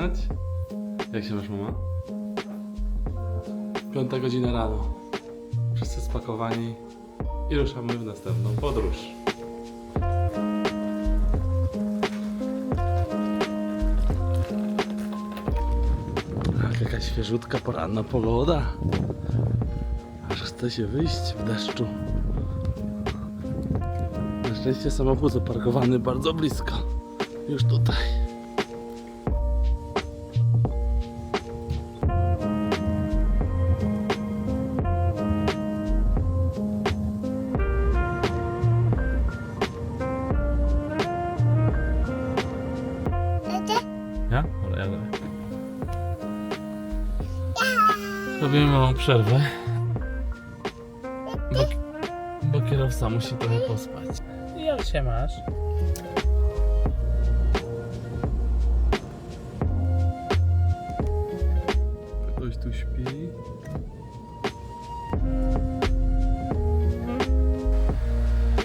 zaczynać? Jak się masz, mama? Piąta godzina rano. Wszyscy spakowani i ruszamy w następną podróż. Ach, jaka świeżutka poranna pogoda. Aż chce się wyjść w deszczu. Na szczęście samochód zaparkowany bardzo blisko. Już tutaj. Przerwę. Bo, bo kierowca musi trochę pospać. I jak się masz? Ktoś tu śpi.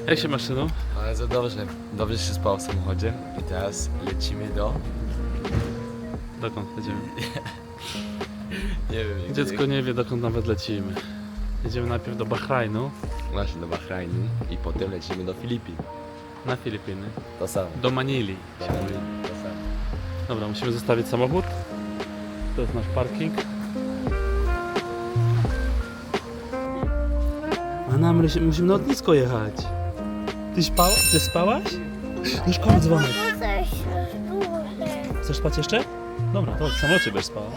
Jak się masz, synu? Bardzo dobrze. Dobrze się spał w samochodzie. I teraz lecimy do... Dokąd jedziemy? Nie wiem, gdzie. Dziecko nie wie dokąd nawet lecimy. Jedziemy najpierw do Bahrajnu, Właśnie do Bahrajnu i potem lecimy do Filipin. na Filipiny, To samo. do Manili. Do Manili. To samo. Dobra, musimy zostawić samochód. To jest nasz parking. A nam musimy na lotnisko jechać. Ty, spała? Ty spałaś? Już koniec dzwonek. Chcesz spać jeszcze? Dobra, to w samolocie będziesz spała.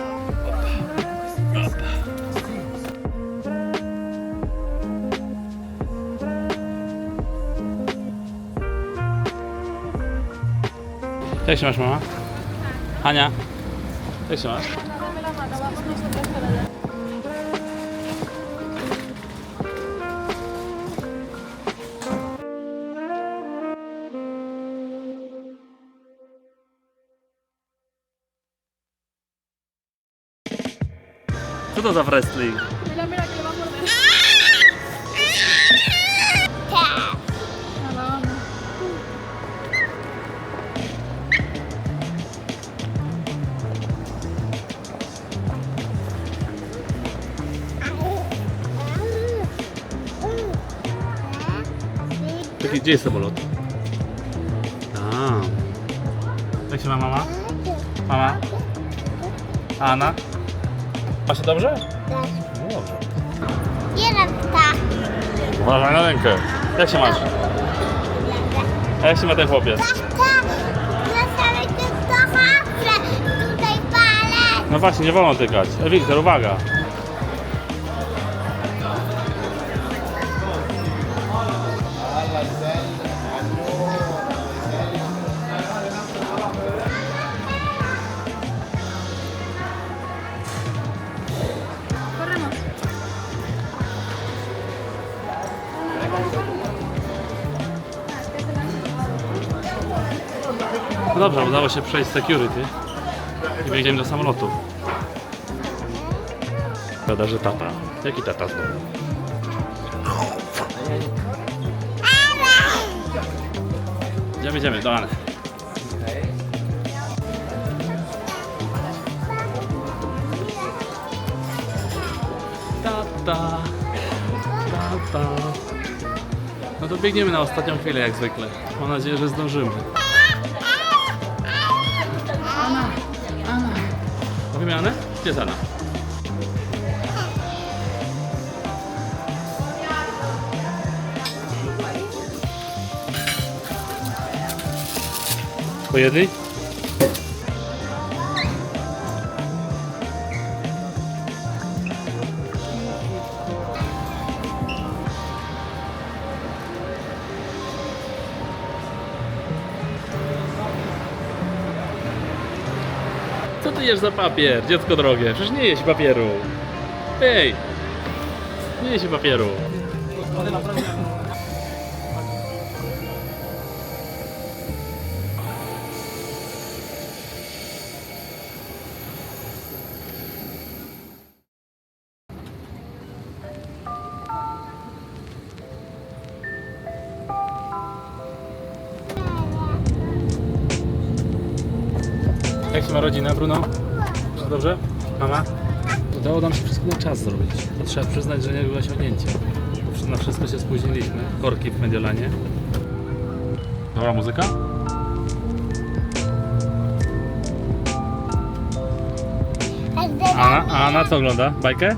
Jak się masz, mama? Ania? Jak się masz? Co to za wrestling? Gdzie jest samolot? A. Jak się ma mama? Mama? Anna? Ma się dobrze? No dobrze. Kierowca. Uważaj na rękę. Jak się masz? A jak się ma ten chłopiec? No właśnie, nie wolno tykać. E, Wiktor, uwaga. No dobrze, udało się przejść security i wejdziemy do samolotu. Szkoda, że tata. Jaki tata znowu? Idziemy, idziemy, do Anny. Tata, tata. No to biegniemy na ostatnią chwilę jak zwykle. Mam nadzieję, że zdążymy. Mówimy Anę? Gdzie jest Anna? Pojedli? Co ty jesz za papier, dziecko drogie? Przecież nie jeść papieru. Ej! Nie jeść papieru. Jak się ma rodzina, Bruno? Wszystko dobrze? Mama? Udało nam się wszystko na czas zrobić. To trzeba przyznać, że nie było osiągnięcie. Na wszystko się spóźniliśmy. Korki w Mediolanie. Dobra muzyka? A, a na co ogląda? Bajkę?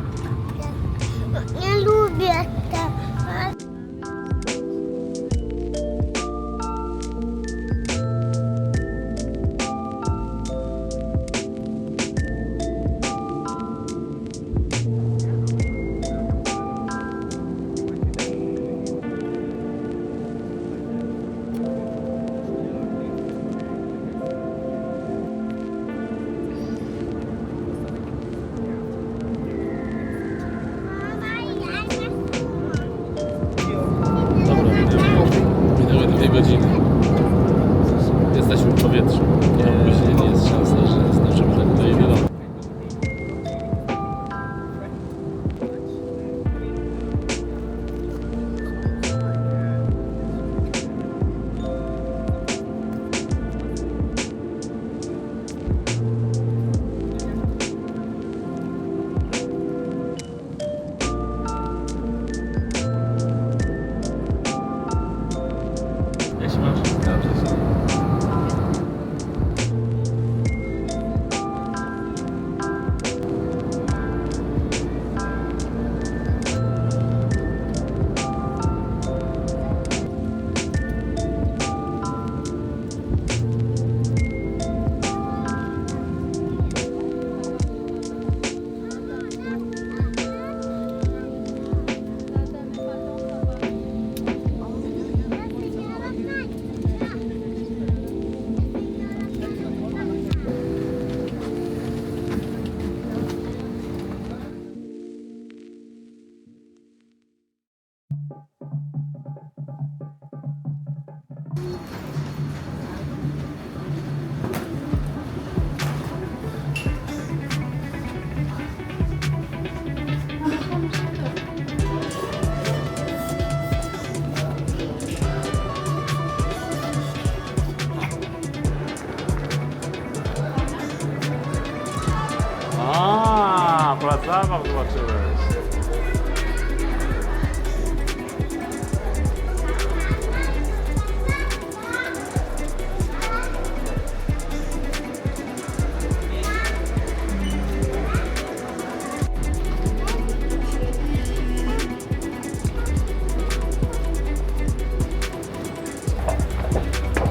A, plac zabaw zobaczyłeś.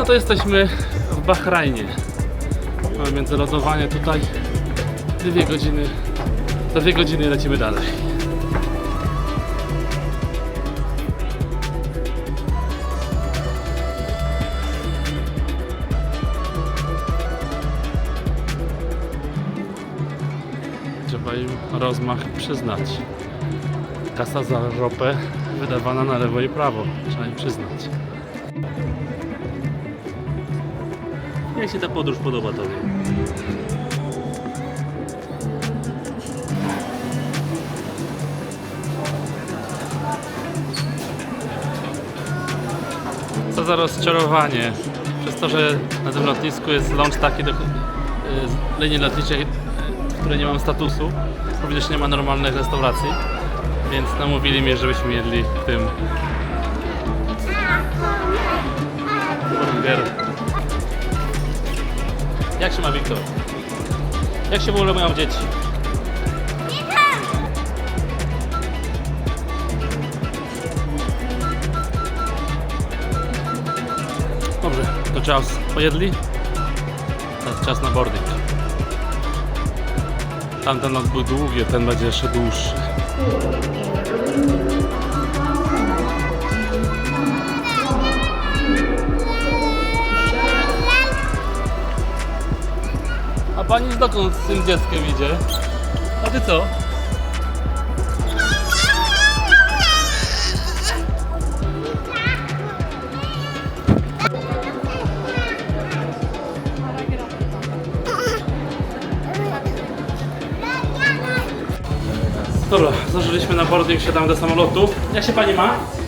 To jesteśmy w Bahrajnie. Mamy międzylodowanie tutaj. Dwie godziny. Za dwie godziny lecimy dalej. Trzeba im rozmach przyznać. Kasa za ropę wydawana na lewo i prawo. Trzeba im przyznać. Jak się ta podróż podoba Tobie? Co za rozczarowanie. Przez to, że na tym lotnisku jest launch taki do linii lotniczej, w której nie mam statusu, również nie ma normalnych restauracji, więc namówili mnie, żebyśmy jedli w tym burger. Jak się ma Wiktor? Jak się w ogóle mają dzieci? Dobrze, to czas pojedli. Teraz czas na boarding. Tamten lot był długi, ten będzie jeszcze dłuższy. Pani dokąd z tym dzieckiem idzie? A ty co? Dobra, zdążyliśmy na boarding, siadamy do samolotu. Jak się pani ma?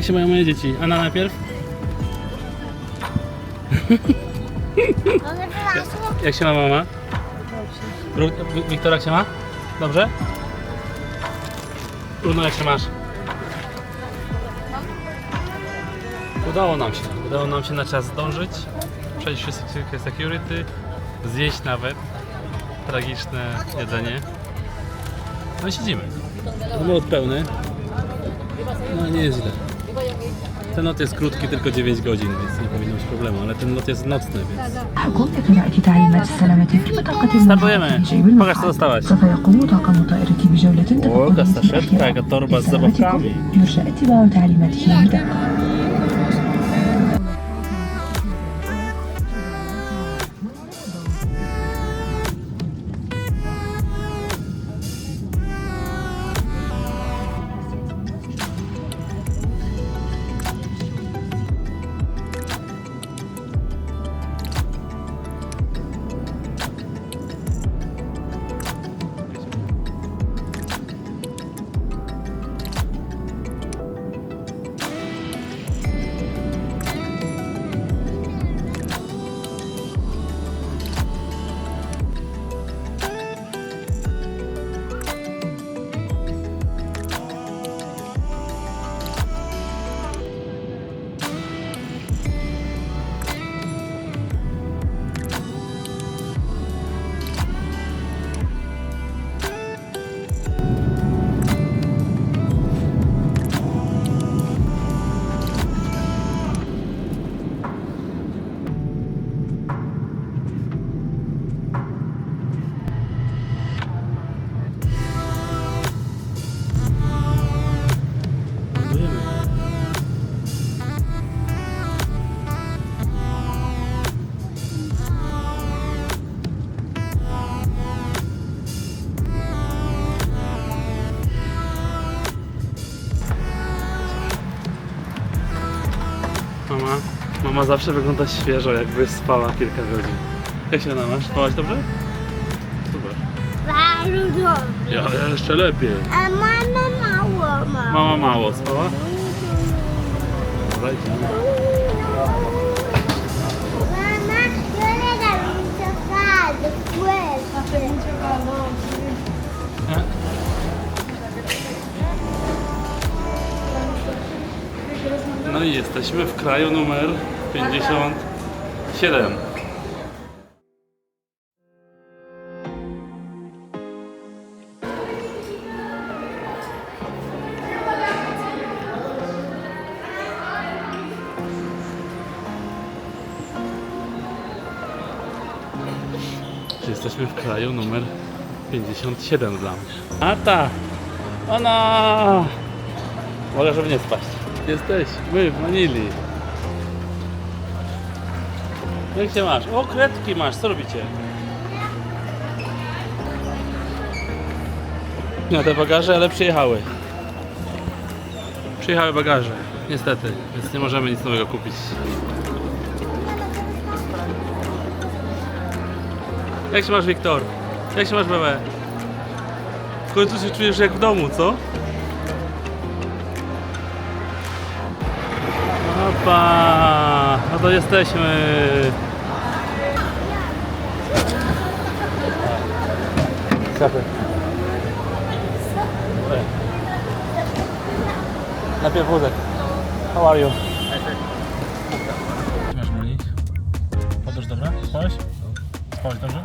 Jak się mają moje dzieci? Anna najpierw? Mogę? Jak się ma mama? Ru- Wi- Wiktor, jak się ma? Dobrze? Bruno, jak się masz? Udało nam się. Udało nam się na czas zdążyć, przejść wszystkie security, zjeść nawet tragiczne jedzenie. No i siedzimy. Samolot pełny. No nie jest źle. Ten lot jest krótki, tylko 9 godzin, więc nie powinno być problemu, ale ten lot jest nocny, więc... Startujemy! Pokaż co dostałaś. O, jaka saszetka, jaka torba z zabawkami. Mama zawsze wygląda świeżo, jakby spała kilka godzin. Jak się masz? Spałaś dobrze? Super. Bardzo dobrze. Ja jeszcze lepiej. A mama mało ma. Mama mało spała? Dobra, idziemy. Mama, fuerte. No i jesteśmy w kraju numer 57. Jesteśmy w kraju numer 57 dla mnie. A ta! Ona! Mogę, żeby nie spaść. Jesteśmy w Manili. Jak się masz? O, kredki masz, co robicie? Na te bagaże, ale przyjechały. Przyjechały bagaże, niestety, więc nie możemy nic nowego kupić. Jak się masz, Wiktor? Jak się masz, Bebe? W końcu się czujesz jak w domu, co? Opa! No to jesteśmy. Super. Najpierw wózek. How are you? Masz bronić? Podróż dobra? Spałeś? Spałeś dobrze?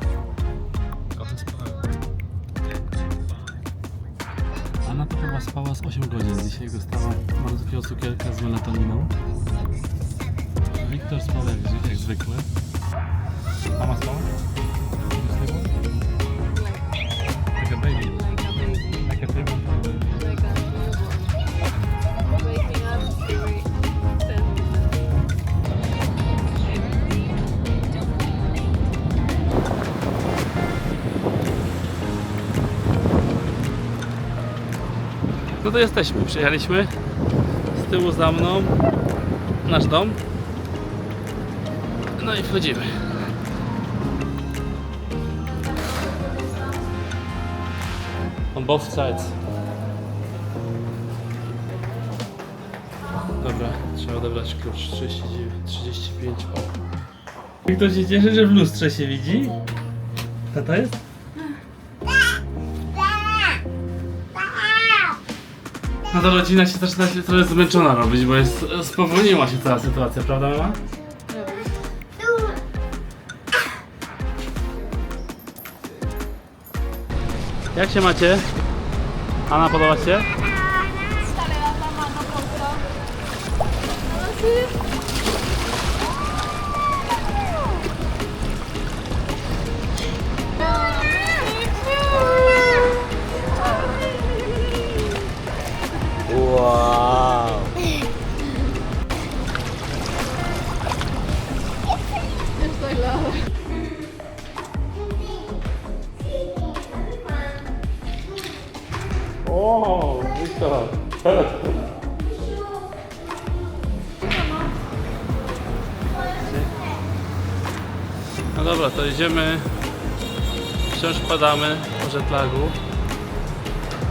Anna to chyba spała z 8 godzin. Dzisiaj dostała malutkiego cukierka z melatoniną. Wiktor spał jak, jak zwykle. Mama spała? Baby. Jak a baby. No to jesteśmy. Przyjechaliśmy. Z tyłu za mną nasz dom. No i wchodzimy. On both sides. Dobra, trzeba odebrać klucz 39, 35, o. I kto się cieszy, że w lustrze się widzi? Tata jest? No to rodzina się zaczyna się trochę zmęczona robić, bo jest, spowolniła się cała sytuacja, prawda mama? Jak się macie? Anna, podoba się? Idziemy. Wciąż padamy po jetlagu.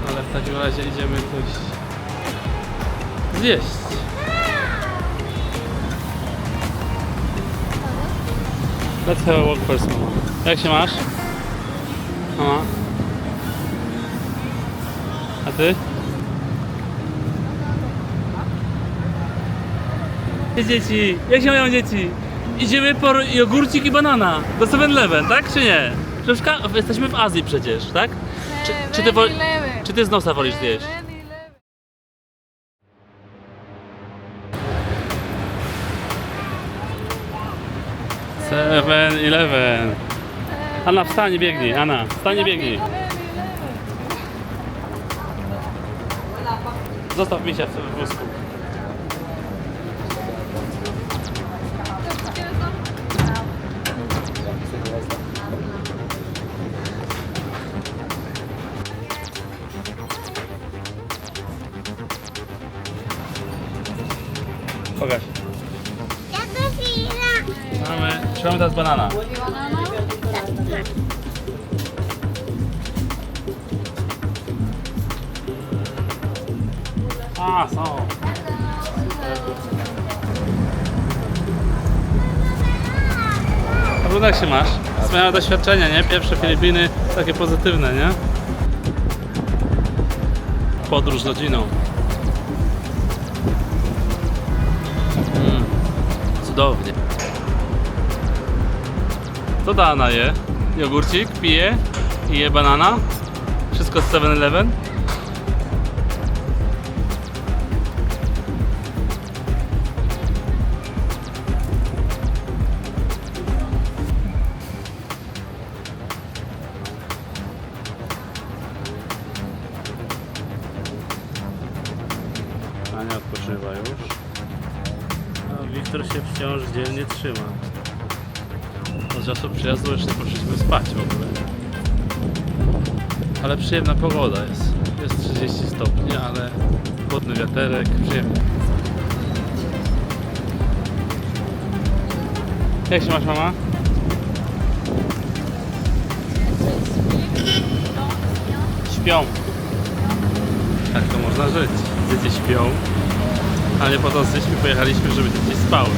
Ale w takim razie idziemy coś zjeść. Let's have a walk first. Jak się masz? Mama? A ty? Dzieci? Jak się mają dzieci? Idziemy po jogurcik i banana do 7-Eleven, tak czy nie? Przecież jesteśmy w Azji przecież, tak? Czy, czy, ty wol- czy ty z nosa wolisz zjeść? Seven Eleven. Anna, wstań i biegnij. Anna, wstań i biegnij. Zostaw misia w wózku. Banana. A, są. A Bruno, jak się masz? Wspaniałe doświadczenia, nie? Pierwsze Filipiny, takie pozytywne, nie? Podróż z rodziną. Mm, cudownie. Co Dana je? Jogurcik, pije i je banana. Wszystko z 7-Eleven. Ania odpoczywa już. A Wiktor się wciąż dzielnie trzyma. Od czasu przyjazdu jeszcze poszliśmy spać w ogóle. Ale przyjemna pogoda jest. Jest 30 stopni, ale chłodny wiaterek, przyjemnie. Jak się masz mama? Śpią. Tak to można żyć. Dzieci śpią. Ale po to dziećmi pojechaliśmy, żeby dzieci spały.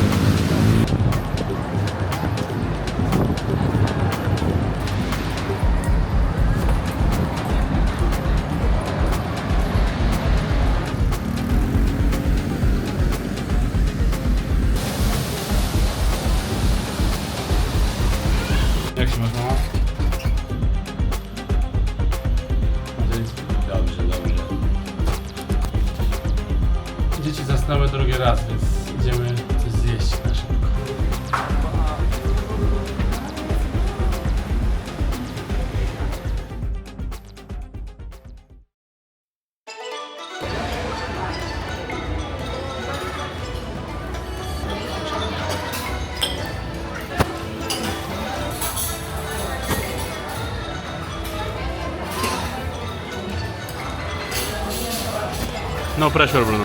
No pressure, Bruno.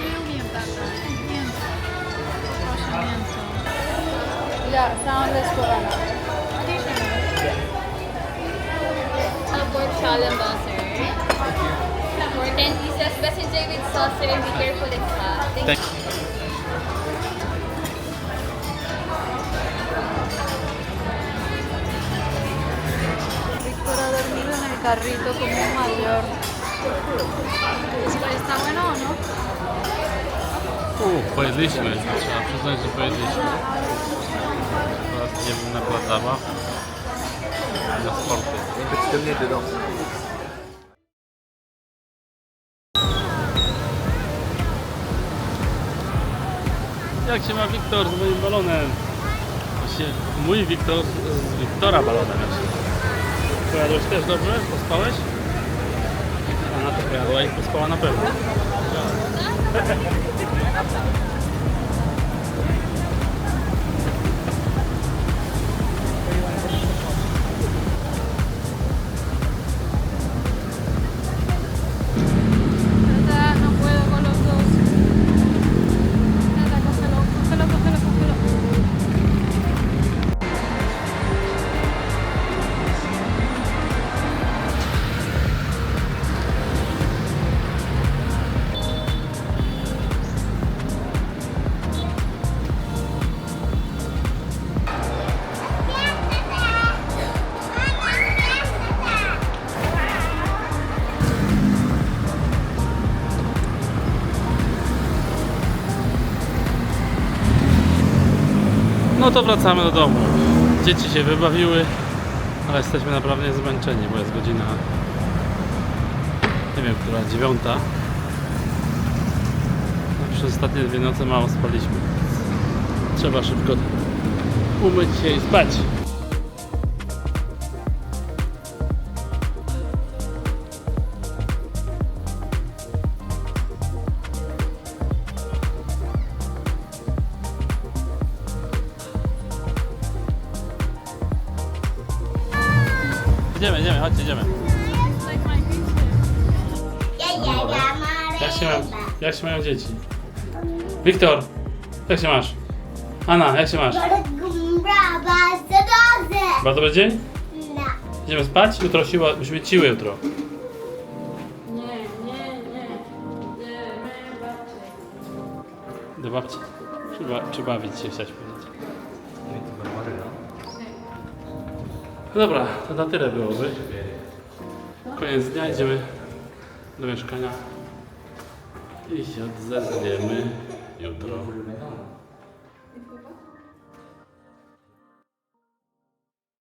Nie umiem tak. Mięso. Proszę mięso. Ja sam ze Słowena. Be careful it's hot. Thank you. Carrito como un mayor. ¿Está bueno o no? U, pojedliśmy. Trzeba przyznać, że pojedliśmy. Teraz idziemy na plac zabaw. Na sporty. Jak się ma Wiktor z moim balonem? Właśnie mój Wiktor z Wiktora balonem. Pojadłeś też dobrze? Pospałeś? Ona to pojadła i pospała na pewno. No to wracamy do domu. Dzieci się wybawiły, ale jesteśmy naprawdę zmęczeni, bo jest godzina nie wiem, która dziewiąta. No, przez ostatnie dwie noce mało spaliśmy. Trzeba szybko umyć się i spać. Idziemy, idziemy, chodźcie, idziemy. Jak się, mają, jak się mają dzieci? Wiktor, jak się masz? Anna, jak się masz? Bardzo dobrze. Bardzo dobry dzień? No. Idziemy spać? Jutro siła, musimy mieć siłę jutro. Nie, nie, nie. Idziemy babci. Do babci. Trzeba, trzeba bawić się, chciałeś dobra, to na tyle byłoby. Koniec dnia, idziemy do mieszkania i się odzezniemy jutro.